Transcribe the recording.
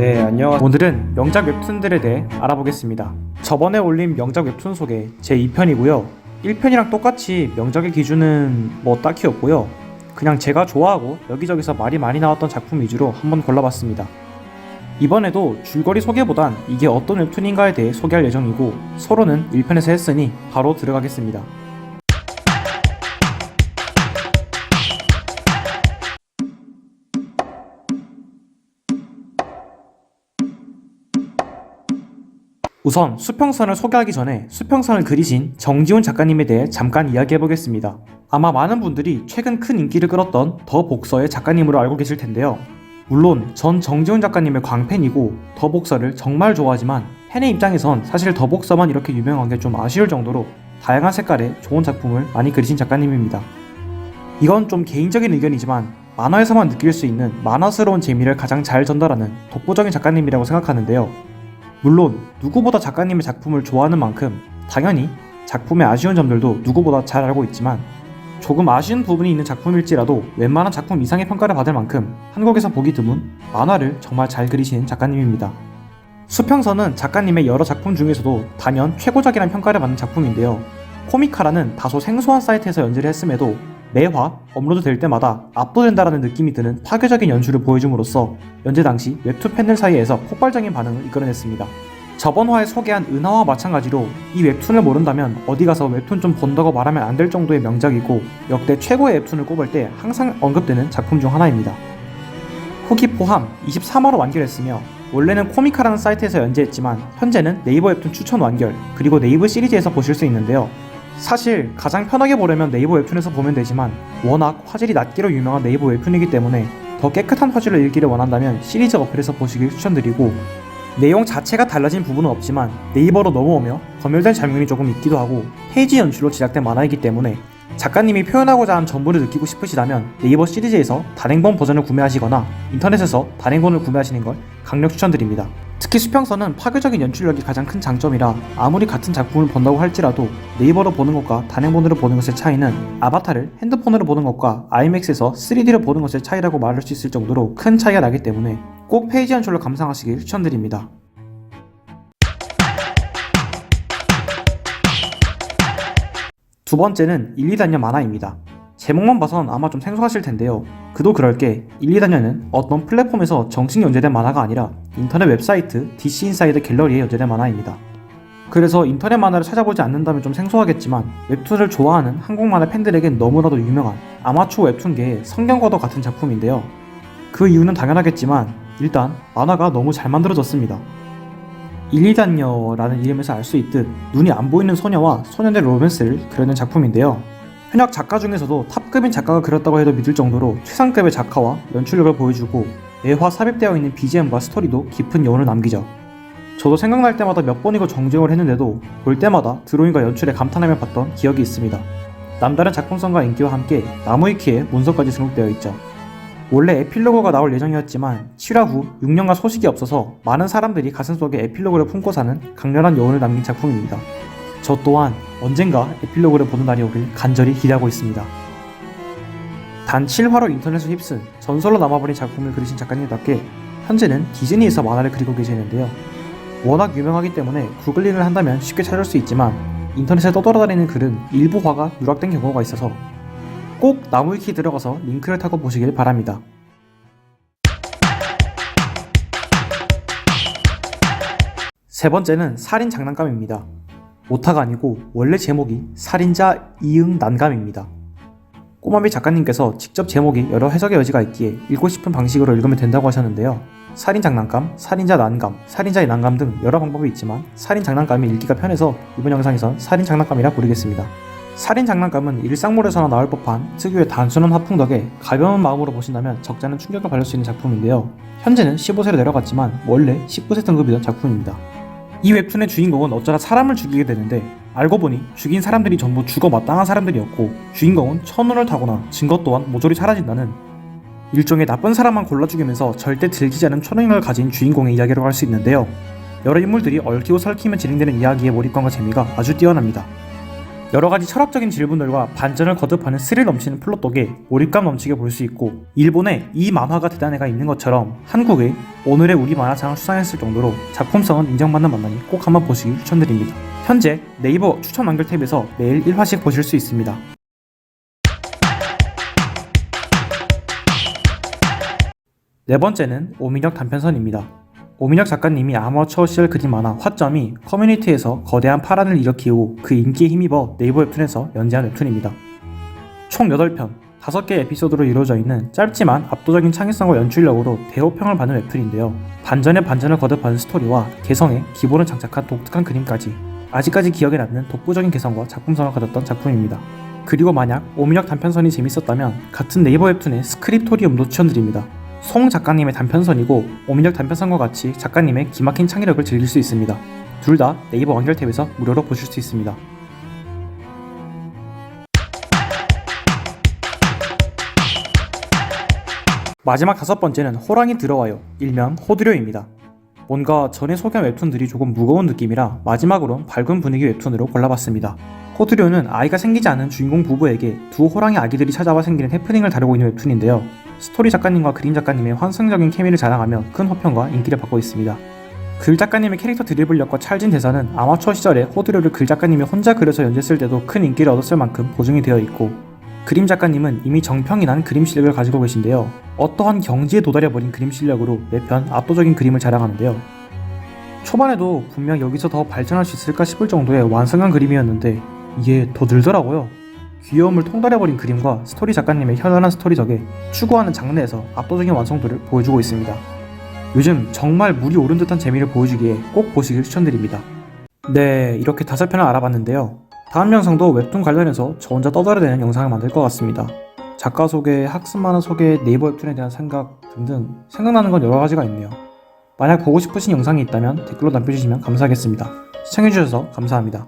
네, 안녕하세요. 오늘은 명작 웹툰들에 대해 알아보겠습니다. 저번에 올린 명작 웹툰 소개 제 2편이고요. 1편이랑 똑같이 명작의 기준은 뭐 딱히 없고요. 그냥 제가 좋아하고 여기저기서 말이 많이 나왔던 작품 위주로 한번 골라봤습니다. 이번에도 줄거리 소개보단 이게 어떤 웹툰인가에 대해 소개할 예정이고 서로는 1편에서 했으니 바로 들어가겠습니다. 우선 수평선을 소개하기 전에 수평선을 그리신 정지훈 작가님에 대해 잠깐 이야기해보겠습니다. 아마 많은 분들이 최근 큰 인기를 끌었던 더 복서의 작가님으로 알고 계실 텐데요. 물론 전 정지훈 작가님의 광팬이고 더 복서를 정말 좋아하지만 팬의 입장에선 사실 더 복서만 이렇게 유명한 게 좀 아쉬울 정도로 다양한 색깔의 좋은 작품을 많이 그리신 작가님입니다. 이건 좀 개인적인 의견이지만 만화에서만 느낄 수 있는 만화스러운 재미를 가장 잘 전달하는 독보적인 작가님이라고 생각하는데요. 물론 누구보다 작가님의 작품을 좋아하는 만큼 당연히 작품의 아쉬운 점들도 누구보다 잘 알고 있지만 조금 아쉬운 부분이 있는 작품일지라도 웬만한 작품 이상의 평가를 받을 만큼 한국에서 보기 드문 만화를 정말 잘 그리시는 작가님입니다. 수평선은 작가님의 여러 작품 중에서도 단연 최고작이라는 평가를 받는 작품인데요. 코미카라는 다소 생소한 사이트에서 연재를 했음에도 매화 업로드 될 때마다 압도된다라는 느낌이 드는 파괴적인 연출을 보여줌으로써 연재 당시 웹툰 팬들 사이에서 폭발적인 반응을 이끌어냈습니다. 저번 화에 소개한 은하와 마찬가지로 이 웹툰을 모른다면 어디 가서 웹툰 좀 본다고 말하면 안 될 정도의 명작이고 역대 최고의 웹툰을 꼽을 때 항상 언급되는 작품 중 하나입니다. 후기 포함 23화로 완결했으며 원래는 코미카라는 사이트에서 연재했지만 현재는 네이버 웹툰 추천 완결 그리고 네이버 시리즈에서 보실 수 있는데요. 사실 가장 편하게 보려면 네이버 웹툰에서 보면 되지만 워낙 화질이 낮기로 유명한 네이버 웹툰이기 때문에 더 깨끗한 화질로 읽기를 원한다면 시리즈 어플에서 보시길 추천드리고 내용 자체가 달라진 부분은 없지만 네이버로 넘어오며 검열된 장면이 조금 있기도 하고 페이지 연출로 제작된 만화이기 때문에 작가님이 표현하고자 한 전부를 느끼고 싶으시다면 네이버 시리즈에서 단행본 버전을 구매하시거나 인터넷에서 단행본을 구매하시는 걸 강력 추천드립니다. 특히 수평선은 파괴적인 연출력이 가장 큰 장점이라 아무리 같은 작품을 본다고 할지라도 네이버로 보는 것과 단행본으로 보는 것의 차이는 아바타를 핸드폰으로 보는 것과 아이맥스에서 3D로 보는 것의 차이라고 말할 수 있을 정도로 큰 차이가 나기 때문에 꼭 페이지 연출로 감상하시길 추천드립니다. 두 번째는 1, 2단년 만화입니다. 제목만 봐선 아마 좀 생소하실 텐데요. 그도 그럴 게 1, 2단년은 어떤 플랫폼에서 정식 연재된 만화가 아니라 인터넷 웹사이트 DC 인사이드 갤러리에 연재된 만화입니다. 그래서 인터넷 만화를 찾아보지 않는다면 좀 생소하겠지만 웹툰을 좋아하는 한국 만화 팬들에겐 너무나도 유명한 아마추어 웹툰계의 성경과도 같은 작품인데요. 그 이유는 당연하겠지만 일단 만화가 너무 잘 만들어졌습니다. 1, 2단녀라는 이름에서 알 수 있듯 눈이 안 보이는 소녀와 소년의 로맨스를 그려낸 작품인데요. 현역 작가 중에서도 탑급인 작가가 그렸다고 해도 믿을 정도로 최상급의 작화와 연출력을 보여주고 매화 삽입되어 있는 BGM과 스토리도 깊은 여운을 남기죠. 저도 생각날 때마다 몇 번이고 정주행을 했는데도 볼 때마다 드로잉과 연출에 감탄하며 봤던 기억이 있습니다. 남다른 작품성과 인기와 함께 나무위키에 문서까지 등록되어 있죠. 원래 에필로그가 나올 예정이었지만 7화 후 6년간 소식이 없어서 많은 사람들이 가슴속에 에필로그를 품고 사는 강렬한 여운을 남긴 작품입니다. 저 또한 언젠가 에필로그를 보는 날이 오길 간절히 기대하고 있습니다. 단 7화로 인터넷을 휩쓴 전설로 남아버린 작품을 그리신 작가님답게 현재는 디즈니에서 만화를 그리고 계시는데요. 워낙 유명하기 때문에 구글링을 한다면 쉽게 찾을 수 있지만 인터넷에 떠돌아다니는 글은 일부 화가 누락된 경우가 있어서 꼭 나무위키 들어가서 링크를 타고 보시길 바랍니다. 세 번째는 살인 장난감입니다. 오타가 아니고 원래 제목이 살인자 이응 난감입니다. 꼬마미 작가님께서 직접 제목이 여러 해석의 여지가 있기에 읽고 싶은 방식으로 읽으면 된다고 하셨는데요. 살인 장난감, 살인자 난감, 살인자의 난감 등 여러 방법이 있지만 살인 장난감이 읽기가 편해서 이번 영상에선 살인 장난감이라 부르겠습니다. 살인 장난감은 일상물에서나 나올 법한 특유의 단순한 화풍 덕에 가벼운 마음으로 보신다면 적잖은 충격을 받을 수 있는 작품인데요. 현재는 15세로 내려갔지만 원래 19세 등급이던 작품입니다. 이 웹툰의 주인공은 어쩌다 사람을 죽이게 되는데 알고 보니 죽인 사람들이 전부 죽어 마땅한 사람들이었고 주인공은 천운을 타거나 증거 또한 모조리 사라진다는 일종의 나쁜 사람만 골라 죽이면서 절대 들키지 않은 초능력을 가진 주인공의 이야기라고 할 수 있는데요. 여러 인물들이 얽히고 설키며 진행되는 이야기의 몰입감과 재미가 아주 뛰어납니다. 여러 가지 철학적인 질문들과 반전을 거듭하는 스릴 넘치는 플롯 덕에 몰입감 넘치게 볼 수 있고 일본의 이 만화가 대단해가 있는 것처럼 한국의 오늘의 우리 만화상을 수상했을 정도로 작품성은 인정받는 만화니 꼭 한번 보시길 추천드립니다. 현재 네이버 추천 완결 탭에서 매일 1화씩 보실 수 있습니다. 네 번째는 오민혁 단편선입니다. 오민혁 작가님이 아마추어 시절 그린 만화 화점이 커뮤니티에서 거대한 파란을 일으키고 그 인기에 힘입어 네이버 웹툰에서 연재한 웹툰입니다. 총 8편, 5개의 에피소드로 이루어져 있는 짧지만 압도적인 창의성과 연출력으로 대호평을 받는 웹툰인데요. 반전에 반전을 거듭하는 스토리와 개성에 기본을 장착한 독특한 그림까지 아직까지 기억에 남는 독보적인 개성과 작품성을 가졌던 작품입니다. 그리고 만약 오민혁 단편선이 재밌었다면 같은 네이버 웹툰의 스크립토리움도 추천드립니다. 송 작가님의 단편선이고 오민혁 단편선과 같이 작가님의 기막힌 창의력을 즐길 수 있습니다. 둘 다 네이버 완결 탭에서 무료로 보실 수 있습니다. 마지막 다섯 번째는 호랑이 들어와요. 일명 호두료입니다. 뭔가 전에 소개한 웹툰들이 조금 무거운 느낌이라 마지막으로 밝은 분위기 웹툰으로 골라봤습니다. 호두료는 아이가 생기지 않은 주인공 부부에게 두 호랑이 아기들이 찾아와 생기는 해프닝을 다루고 있는 웹툰인데요. 스토리 작가님과 그림 작가님의 환상적인 케미를 자랑하며 큰 호평과 인기를 받고 있습니다. 글 작가님의 캐릭터 드리블력과 찰진 대사는 아마추어 시절에 호두료를 글 작가님이 혼자 그려서 연재했을 때도 큰 인기를 얻었을 만큼 보증이 되어 있고 그림 작가님은 이미 정평이 난 그림 실력을 가지고 계신데요. 어떠한 경지에 도달해버린 그림 실력으로 매편 압도적인 그림을 자랑하는데요. 초반에도 분명 여기서 더 발전할 수 있을까 싶을 정도의 완성한 그림이었는데 이게 더 늘더라고요. 귀여움을 통달해버린 그림과 스토리 작가님의 현란한 스토리적에 추구하는 장르에서 압도적인 완성도를 보여주고 있습니다. 요즘 정말 물이 오른 듯한 재미를 보여주기에 꼭 보시길 추천드립니다. 네, 이렇게 다섯 편을 알아봤는데요. 다음 영상도 웹툰 관련해서 저 혼자 떠들어대는 영상을 만들 것 같습니다. 작가 소개, 학습 만화 소개, 네이버 웹툰에 대한 생각 등등 생각나는 건 여러 가지가 있네요. 만약 보고 싶으신 영상이 있다면 댓글로 남겨주시면 감사하겠습니다. 시청해주셔서 감사합니다.